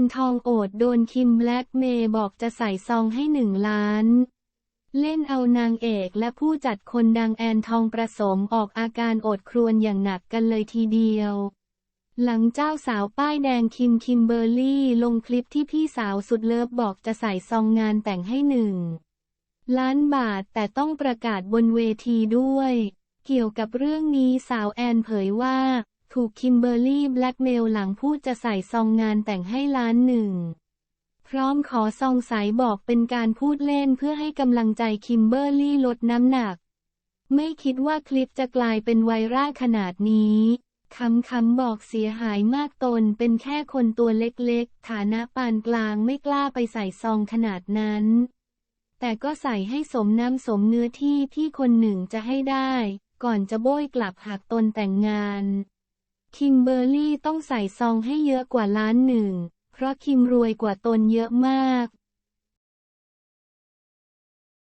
นทองโอดโดนคิมแบล็กเมย์บอกจะใส่ซองให้หนึ่งล้าน เล่นเอานางเอกและผู้จัดคนดังแอนทองประสมออกอาการโอดครวญอย่างหนักกันเลยทีเดียว หลังเจ้าสาวป้ายแดงคิมคิมเบอร์รี่ลงคลิปที่พี่สาวสุดเลิฟบอกจะใส่ซองงานแต่งให้หนึ่งล้านบาทแต่ต้องประกาศบนเวทีด้วย เกี่ยวกับเรื่องนี้สาวแอนเผยว่า ถูกคิมเบอร์รี่แบล็กเมลหลังพูดจะใส่ซองงานแต่งให้ล้านหนึ่ง พร้อมขอซองใสบอกเป็นการพูดเล่นเพื่อให้กำลังใจคิมเบอร์รี่ลดน้ำหนัก ไม่คิดว่าคลิปจะกลายเป็นไวรัลขนาดนี้คำคำบอกเสียหายมากตนเป็นแค่คนตัวเล็กๆ ฐานะปานกลางไม่กล้าไปใส่ซองขนาดนั้น แต่ก็ใส่ให้สมน้ำสมเนื้อที่ที่คนหนึ่งจะให้ได้ ก่อนจะโบยกลับหากตนแต่งงาน คิมเบอร์รี่ต้องใส่ซองให้เยอะกว่าล้านหนึ่ง เพราะคิมรวยกว่าตนเยอะมาก